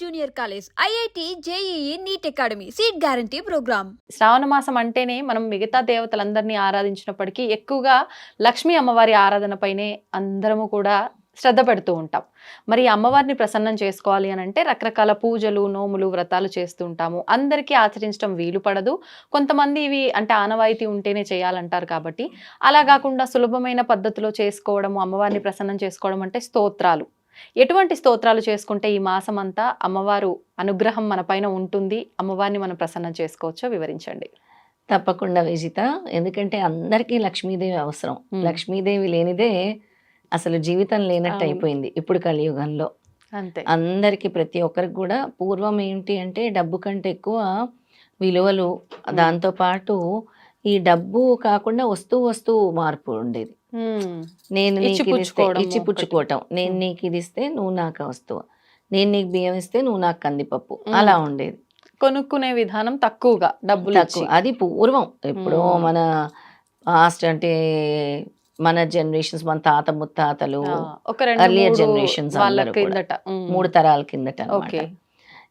Junior college IIT JEE NEET academy seat guarantee programme. శ్రావణ మాసం అంటేనే మనం మిగతా దేవతలందరినీ ఆరాధించినప్పటికీ ఎక్కువగా లక్ష్మీ అమ్మవారి ఆరాధనపైనే అందరము కూడా శ్రద్ధ పెడుతూ ఉంటాం. మరి అమ్మవారిని ప్రసన్నం చేసుకోవాలి అని అంటే రకరకాల పూజలు నోములు వ్రతాలు చేస్తూ ఉంటాము. అందరికీ ఆచరించడం వీలు పడదు. కొంతమంది ఇవి అంటే ఆనవాయితీ ఉంటేనే చేయాలంటారు కాబట్టి. అలా కాకుండా సులభమైన పద్ధతిలో చేసుకోవడము అమ్మవారిని ప్రసన్నం చేసుకోవడం అంటే స్తోత్రాలు. ఎటువంటి స్తోత్రాలు చేసుకుంటే ఈ మాసం అంతా అమ్మవారు అనుగ్రహం మన పైన ఉంటుంది అమ్మవారిని మనం ప్రసన్నం చేసుకోవచ్చో వివరించండి తప్పకుండా విజిత ఎందుకంటే అందరికీ లక్ష్మీదేవి అవసరం. లక్ష్మీదేవి లేనిదే అసలు జీవితం లేనట్టు. అయిపోయింది ఇప్పుడు కలియుగంలో అంతే అందరికీ ప్రతి ఒక్కరికి కూడా పూర్వం ఏంటి అంటే డబ్బు కంటే ఎక్కువ విలువలు దాంతో పాటు ఈ డబ్బు కాకుండా వస్తువు వస్తువు మార్పు ఉండేది. నేను నీకు ఇది ఇస్తే- ఇచ్చిపుచ్చుకోవడం ఇచ్చి పుచ్చుకోవటం. నేను. నీకు ఇది ఇస్తే నువ్వు నాకు వస్తువు. నేను నీకు బియ్యం ఇస్తే నువ్వు నాకు కందిపప్పు. అలా ఉండేది. కొనుక్కునే విధానం తక్కువగా డబ్బులు అది పూర్వం. ఎప్పుడో. మన పాస్ట్ అంటే మన జనరేషన్స్ మన తాత ముత్తాతలు రెండు earlier మూడు తరాల కిందట.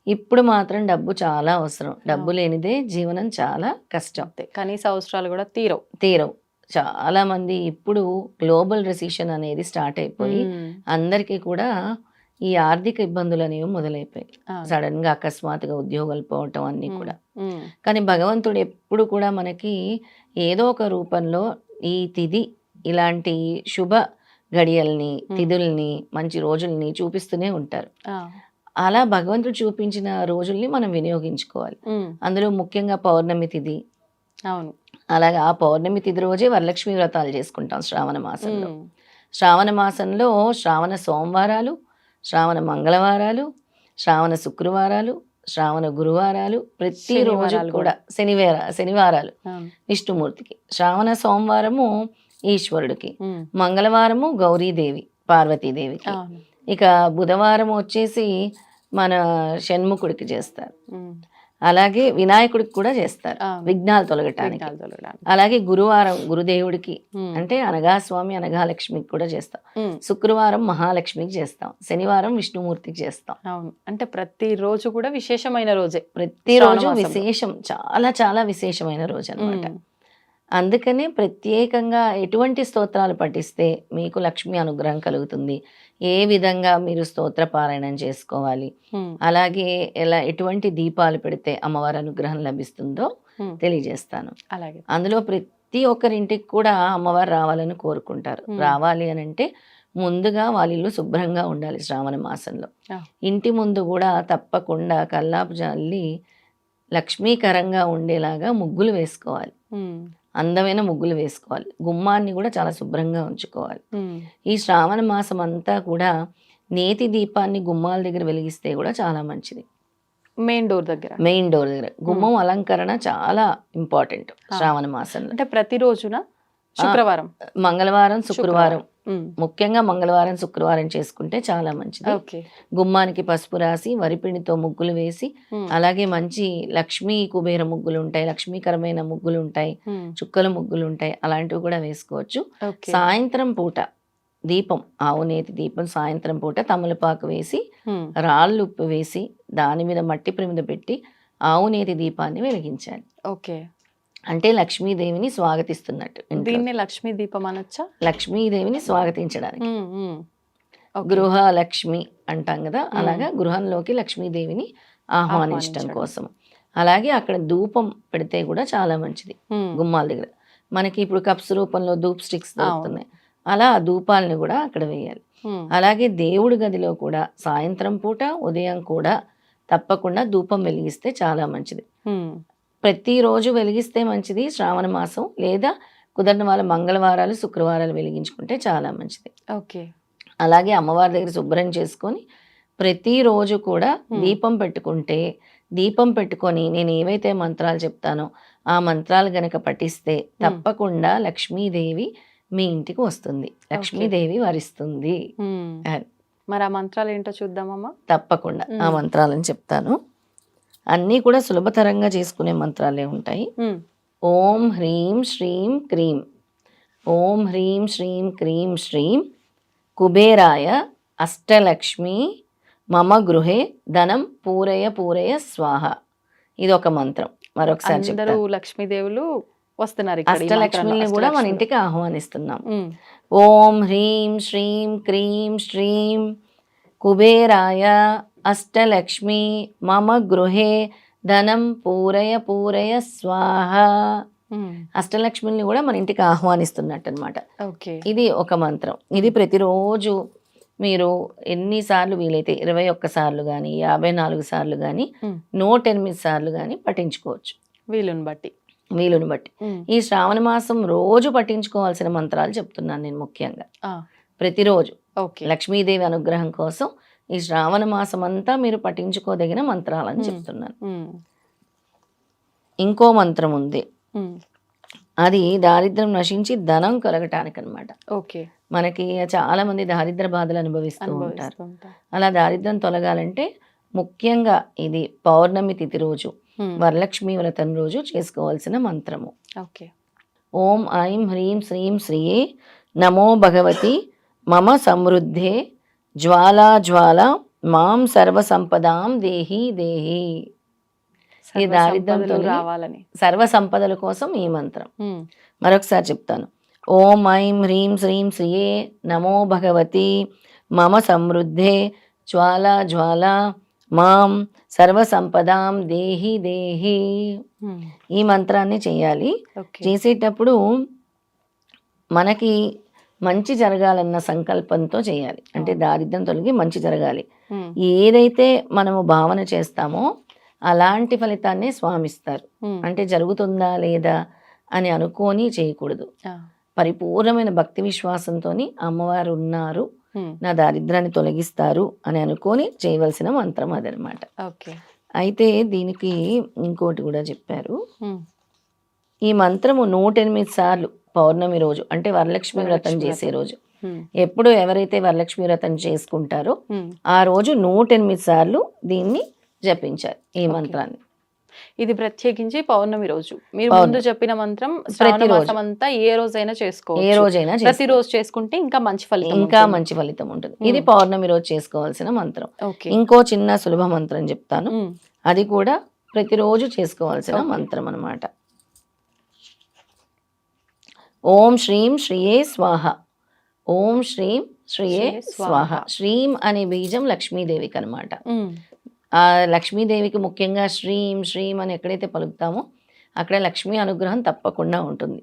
ఇప్పుడు మాత్రం డబ్బు చాలా అవసరం. డబ్బు లేనిదే జీవనం చాలా కష్టం. కనీస అవసరాలు కూడా తీరవు. తీరవు. చాలా మంది ఇప్పుడు గ్లోబల్ రెసిషన్ అనేది స్టార్ట్ అయిపోయి. అందరికీ కూడా ఈ ఆర్థిక ఇబ్బందులు అనేవి మొదలైపోయాయి సడన్గా అకస్మాత్తుగా ఉద్యోగాలు పోవటం అన్ని. కూడా. కానీ భగవంతుడు ఎప్పుడు కూడా మనకి ఏదో ఒక రూపంలో ఈ తిథి ఇలాంటి శుభ గడియల్ని తిథుల్ని మంచి రోజుల్ని చూపిస్తూనే ఉంటారు అలా భగవంతుడు చూపించిన రోజుల్ని మనం వినియోగించుకోవాలి. అందులో ముఖ్యంగా పౌర్ణమి తిథి అవును అలాగే ఆ పౌర్ణమి తిథి రోజే వరలక్ష్మి వ్రతాలు చేసుకుంటాం శ్రావణ మాసంలో. శ్రావణ మాసంలో శ్రావణ సోమవారాలు శ్రావణ మంగళవారాలు శ్రావణ శుక్రవారాలు శ్రావణ గురువారాలు ప్రతిరోజు కూడా శనివార శనివారాలు. విష్ణుమూర్తికి శ్రావణ సోమవారము ఈశ్వరుడికి. మంగళవారము గౌరీదేవి పార్వతీదేవికి. ఇక బుధవారం వచ్చేసి మన షణ్ముఖుడికి చేస్తారు. అలాగే వినాయకుడికి కూడా చేస్తారు. విఘ్నాలు తొలగటానికి. అలాగే గురువారం గురుదేవుడికి. అంటే అనగాస్వామి అనగాలక్ష్మికి కూడా చేస్తాం. శుక్రవారం మహాలక్ష్మికి చేస్తాం శనివారం విష్ణుమూర్తికి చేస్తాం అవును అంటే ప్రతి రోజు కూడా విశేషమైన రోజే ప్రతిరోజు శ్రావణ మాసంలో. విశేషం చాలా చాలా విశేషమైన రోజు అన్నమాట మ్మ్. అందుకనే ప్రత్యేకంగా ఎటువంటి స్తోత్రాలు పఠిస్తే మీకు లక్ష్మి అనుగ్రహం కలుగుతుంది ఏ విధంగా మీరు స్తోత్ర పారాయణం చేసుకోవాలి. అలాగే ఎలా ఎటువంటి దీపాలు పెడితే అమ్మవారి అనుగ్రహం లభిస్తుందో. తెలియజేస్తాను అలాగే అందులో ప్రతి ఒక్కరింటికి కూడా అమ్మవారు రావాలని కోరుకుంటారు. రావాలి అని అంటే ముందుగా వాళ్ళ ఇల్లు శుభ్రంగా ఉండాలి శ్రావణ మాసంలో. ఇంటి ముందు కూడా తప్పకుండా కల్లాపు జల్లి లక్ష్మీకరంగా ఉండేలాగా ముగ్గులు వేసుకోవాలి. అందమైన ముగ్గులు వేసుకోవాలి. గుమ్మాన్ని కూడా చాలా శుభ్రంగా ఉంచుకోవాలి. ఈ శ్రావణ మాసం అంతా కూడా నేతి దీపాన్ని గుమ్మాల దగ్గర వెలిగిస్తే కూడా చాలా మంచిది. మెయిన్ డోర్ దగ్గర. మెయిన్ డోర్ దగ్గర. గుమ్మం అలంకరణ చాలా ఇంపార్టెంట్ శ్రావణ మాసంలో. అంటే ప్రతి రోజున శుక్రవారం. మంగళవారం శుక్రవారం. ముఖ్యంగా మంగళవారం శుక్రవారం చేసుకుంటే చాలా మంచిది. ఓకే. గుమ్మానికి పసుపు రాసి వరిపిండితో ముగ్గులు వేసి. అలాగే మంచి లక్ష్మీ కుబేర ముగ్గులు ఉంటాయి లక్ష్మీకరమైన ముగ్గులు ఉంటాయి. చుక్కల ముగ్గులు ఉంటాయి అలాంటివి కూడా వేసుకోవచ్చు. సాయంత్రం పూట దీపం ఆవు నేతి దీపం సాయంత్రం పూట తమలపాకు వేసి. రాళ్ళు ఉప్పు వేసి దాని మీద మట్టి ప్రమిద పెట్టి ఆవు నేతి దీపాన్ని వెలిగించాలి. ఓకే. అంటే లక్ష్మీదేవిని స్వాగతిస్తున్నట్టు. దీన్ని లక్ష్మీ దీపం అనొచ్చా లక్ష్మీదేవిని స్వాగతించడానికి. గృహ లక్ష్మి అంటాం కదా అలాగా గృహంలోకి లక్ష్మీదేవిని ఆహ్వానించడం. కోసం అలాగే అక్కడ ధూపం పెడితే కూడా చాలా మంచిది మ్మ్. గుమ్మాల దగ్గర మనకి ఇప్పుడు కప్స్ రూపంలో ధూప్ స్టిక్స్. దొరుకుతున్నాయి అలా ఆ ధూపాలని కూడా అక్కడ వేయాలి. అలాగే దేవుడి గదిలో కూడా సాయంత్రం పూట ఉదయం కూడా తప్పకుండా ధూపం వెలిగిస్తే చాలా మంచిది. ప్రతిరోజు వెలిగిస్తే మంచిది శ్రావణ మాసం లేదా కుదరని వాళ్ళ మంగళవారాలు శుక్రవారాలు వెలిగించుకుంటే చాలా మంచిది. ఓకే. అలాగే అమ్మవారి దగ్గర శుభ్రం చేసుకొని ప్రతిరోజు కూడా. దీపం పెట్టుకుంటే దీపం పెట్టుకొని నేను ఏవైతే మంత్రాలు చెప్తానో ఆ మంత్రాలు గనక పఠిస్తే తప్పకుండా లక్ష్మీదేవి మీ ఇంటికి వస్తుంది. లక్ష్మీదేవి వరిస్తుంది. మరి ఆ మంత్రాలు ఏంటో చూద్దామమ్మా. తప్పకుండా. ఆ. మంత్రాలను చెప్తాను. అన్నీ కూడా సులభతరంగా చేసుకునే మంత్రాలే ఉంటాయి. ఓం హ్రీం శ్రీం క్రీం. ఓం హ్రీం శ్రీం క్రీం శ్రీం. కుబేరాయ అష్టలక్ష్మి మమ గృహే ధనం పూరయ పూరయ స్వాహ. ఇది ఒక మంత్రం. మరొకసారి లక్ష్మీదేవులు వస్తున్నారు అష్టలక్ష్మిని. కూడా మన. ఇంటికి ఆహ్వానిస్తున్నాం. ఓం హ్రీం శ్రీం క్రీం శ్రీం. కుబేరాయ అష్టలక్ష్మి మమ గృహే ధనం పూరయ పూరయ స్వాహ. అష్టలక్ష్మిని కూడా మన ఇంటికి ఆహ్వానిస్తున్నట్టు అనమాట ఓకే. ఇది ఒక మంత్రం. ఇది ప్రతిరోజు మీరు ఎన్నిసార్లు వీలైతే ఇరవై ఒక్క సార్లు కానీ యాభై నాలుగు సార్లు కానీ. నూట ఎనిమిది సార్లు కానీ పఠించుకోవచ్చు. వీలుని బట్టి. వీలుని బట్టి. ఈ శ్రావణ మాసం రోజు పఠించుకోవాల్సిన మంత్రాలు చెప్తున్నాను నేను ముఖ్యంగా. ప్రతిరోజు ఓకే. లక్ష్మీదేవి అనుగ్రహం కోసం ఈ శ్రావణ మాసం అంతా మీరు పఠించుకోదగిన మంత్రాలని. చెప్తున్నాను. ఇంకో మంత్రం ఉంది. అది దారిద్ర్యం నశించి ధనం కలగటానికి అనమాట ఓకే. మనకి చాలా మంది దారిద్ర బాధలు అనుభవిస్తూ ఉంటారు. అలా దారిద్ర్యం తొలగాలంటే ముఖ్యంగా ఇది పౌర్ణమి తిథి రోజు వరలక్ష్మి వ్రతం రోజు చేసుకోవాల్సిన మంత్రము. ఓకే. ఓం ఐం హ్రీం శ్రీం శ్రీయే నమో భగవతి మమ సమృద్ధే జ్వాలా జ్వాల మాం సర్వ సంపదాం దేహి దేహి. సర్వ దారిద్ర్యం సంపదలు తొలగి- రావాలని. సర్వ సంపదల కోసం ఈ మంత్రం. మరొకసారి చెప్తాను. ఓం ఐం హ్రీం శ్రీం శ్రీయే నమో భగవతి మమ సమృద్ధే. జ్వాలా జ్వాల మాం సర్వ సంపదాం దేహి. దేహి ఈ మంత్రాన్ని చేయాలి. చేసేటప్పుడు మనకి మంచి జరగాలన్న సంకల్పంతో చేయాలి. అంటే దారిద్ర్యం తొలగి మంచి జరగాలి. ఏదైతే మనము భావన చేస్తామో అలాంటి ఫలితాన్ని స్వామిస్తారు. అంటే జరుగుతుందా లేదా అని అనుకొని చేయకూడదు. పరిపూర్ణమైన భక్తి విశ్వాసంతో అమ్మవారు ఉన్నారు నా దారిద్రాన్ని తొలగిస్తారు అని అనుకొని చేయవలసిన మంత్రం అదనమాట. ఓకే. అయితే దీనికి ఇంకోటి కూడా చెప్పారు. ఈ మంత్రము నూట ఎనిమిది సార్లు పౌర్ణమి రోజు అంటే వరలక్ష్మి వ్రతం చేసే. రోజు. ఎప్పుడు ఎవరైతే వరలక్ష్మి వ్రతం చేసుకుంటారో. ఆ రోజు నూట ఎనిమిది సార్లు దీన్ని జపించాలి ఈ మంత్రాన్ని. ఇది ప్రత్యేకించి పౌర్ణమి రోజు. మీరు. ముందు చెప్పిన మంత్రం శ్రావణ ప్రతిరోజు. మాసం అంతా ఏ రోజైనా ఏ చేసుకోవచ్చు రోజైనా చేసుకో- ప్రతిరోజు చేసుకుంటే ఇంకా మంచి ఫలితం ఇంకా. మంచి ఫలితం ఉంటుంది. ఇది పౌర్ణమి రోజు చేసుకోవాల్సిన మంత్రం. ఇంకో చిన్న సులభ మంత్రం చెప్తాను. అది కూడా ప్రతిరోజు చేసుకోవాల్సిన. మంత్రం అన్నమాట. ఓం శ్రీం శ్రీయే స్వాహ. ఓం శ్రీం శ్రీయే స్వాహ. శ్రీం అనే బీజం లక్ష్మీదేవికి అనమాట ఆ లక్ష్మీదేవికి ముఖ్యంగా శ్రీం శ్రీం అని ఎక్కడైతే పలుకుతామో అక్కడ లక్ష్మీ అనుగ్రహం తప్పకుండా ఉంటుంది.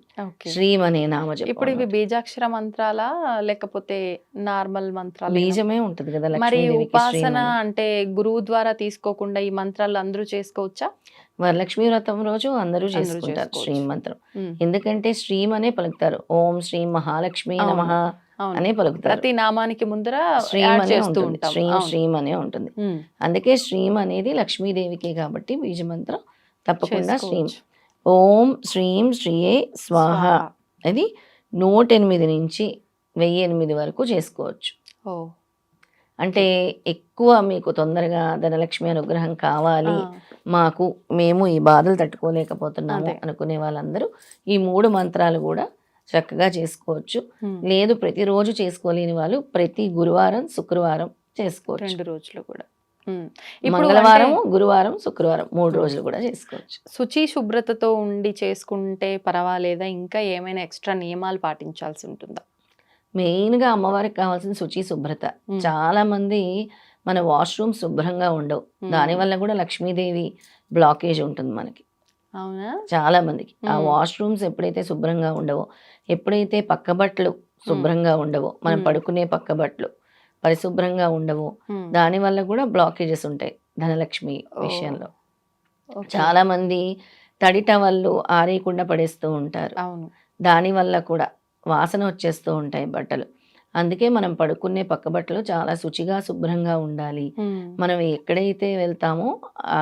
శ్రీం అనే నామ ఇప్పుడు ఇవి బీజాక్షర మంత్రాలా లేకపోతే నార్మల్ మంత్రాలు బీజమే ఉంటుంది కదా మరి ఉపాసన. అంటే గురువు ద్వారా తీసుకోకుండా ఈ మంత్రాలు అందరూ చేసుకోవచ్చా? వరలక్ష్మీ వ్రతం రోజు అందరూ చేసుకుంటారు. శ్రీం మంత్రం ఎందుకంటే శ్రీం అనే పలుకుతారు ఓం శ్రీం మహాలక్ష్మి. నమః అనే పలుకుతారు ప్రతి నామానికి ముందర శ్రీం అనే ఉంటుంది ఉంటాం శ్రీం. శ్రీం అనే ఉంటుంది అందుకే శ్రీం అనేది లక్ష్మీదేవికి కాబట్టి బీజమంత్రం తప్పకుండా శ్రీం. ఓం శ్రీం శ్రీయే స్వాహ స్వాహ. అది నూట ఎనిమిది నుంచి వెయ్యి ఎనిమిది వరకు చేసుకోవచ్చు ఓ అంటే ఎక్కువ మీకు తొందరగా ధనలక్ష్మి అనుగ్రహం కావాలి. మాకు మేము ఈ బాధలు తట్టుకోలేకపోతున్నాము. అనుకునే వాళ్ళందరూ ఈ మూడు మంత్రాలు కూడా చక్కగా చేసుకోవచ్చు. లేదు ప్రతిరోజు చేసుకోలేని వాళ్ళు ప్రతి గురువారం శుక్రవారం చేసుకోవచ్చు. రెండు రోజులు కూడా. మంగళవారం గురువారం శుక్రవారం మూడు రోజులు కూడా చేసుకోవచ్చు. శుచి శుభ్రతతో ఉండి చేసుకుంటే పర్వాలేదా? ఇంకా ఏమైనా ఎక్స్ట్రా నియమాలు పాటించాల్సి ఉంటుందా? మెయిన్గా అమ్మవారికి కావాల్సిన శుచి శుభ్రత. చాలా మంది మన వాష్రూమ్ శుభ్రంగా ఉండవు. దానివల్ల కూడా లక్ష్మీదేవి బ్లాకేజ్ ఉంటుంది మనకి. అవునా? చాలా మందికి ఆ. వాష్రూమ్స్ ఎప్పుడైతే శుభ్రంగా ఉండవో ఎప్పుడైతే పక్క బట్టలు శుభ్రంగా ఉండవో మనం. పడుకునే పక్క బట్టలు పరిశుభ్రంగా ఉండవో దానివల్ల కూడా బ్లాకేజెస్ ఉంటాయి ధనలక్ష్మి. విషయంలో. చాలా మంది తడి టవళ్ళు ఆరేయకుండా పడేస్తూ ఉంటారు. దానివల్ల కూడా వాసన వచ్చేస్తూ ఉంటాయి బట్టలు. అందుకే మనం పడుకునే పక్క బట్టలు చాలా శుచిగా శుభ్రంగా ఉండాలి. మనం ఎక్కడైతే వెళ్తామో ఆ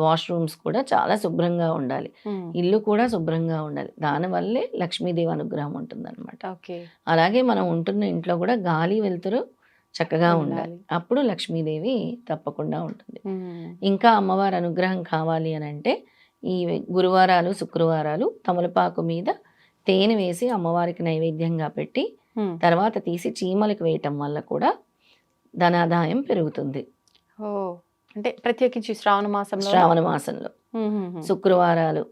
వాష్రూమ్స్ కూడా చాలా శుభ్రంగా ఉండాలి. ఇల్లు కూడా శుభ్రంగా ఉండాలి. దానివల్లే లక్ష్మీదేవి అనుగ్రహం ఉంటుందన్నమాట. ఓకే. అలాగే మనం ఉంటున్న ఇంట్లో కూడా గాలి వెలుతురు చక్కగా ఉండాలి. అప్పుడు లక్ష్మీదేవి తప్పకుండా ఉంటుంది. ఇంకా అమ్మవారి అనుగ్రహం కావాలి అని అంటే ఈ గురువారాలు శుక్రవారాలు తమలపాకు మీద తేనె వేసి అమ్మవారికి నైవేద్యంగా పెట్టి తర్వాత తీసి చీమలకు వేయటం వల్ల కూడా ధనాదాయం పెరుగుతుంది. అంటే ప్రత్యేకించి శ్రావణ మాసంలో శ్రావణ మాసంలో. శుక్రవారాలు